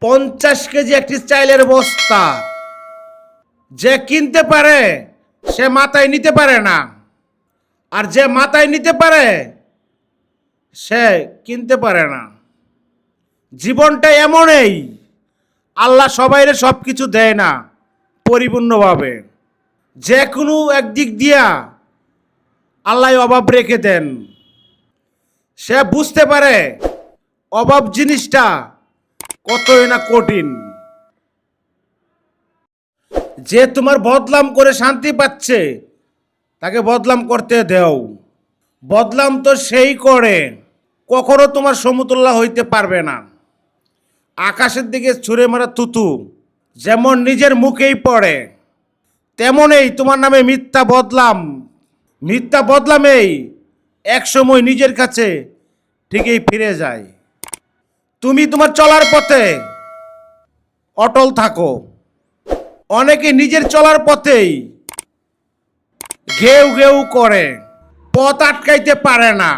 পঞ্চাশ কেজি একটি চাইলের বস্তা। যে কিনতে পারে, সে মাথায় নিতে পারে না। আর যে মাথায় নিতে পারে, সে কিনতে পারে না। জীবনটা এমনই, আল্লাহ সবাইরে সব কিছু দেয় না, পরিপূর্ণভাবে। যে কোনো একদিক দিয়া আল্লাহ অভাব রেখে দেন। সে বুঝতে পারে, অভাব জিনিসটা কতই না কঠিন। যে তোমার বদলাম করে শান্তি পাচ্ছে, তাকে বদলাম করতে দেও। বদলাম তো সেই করে, কখনো তোমার সমতুল্য হইতে পারবে না। আকাশের দিকে ছুঁড়ে মারা তুতু যেমন নিজের মুখেই পড়ে, তেমনই তোমার নামে মিথ্যা বদলাম। মিথ্যা বদলামেই একসময় নিজের কাছে ঠিকই ফিরে যায়। তুমি তোমার চলার পথে অটল থাকো। অনেকে নিজের চলার পথেই ঘেউ ঘেউ করে, পথ আটকাইতে পারে না।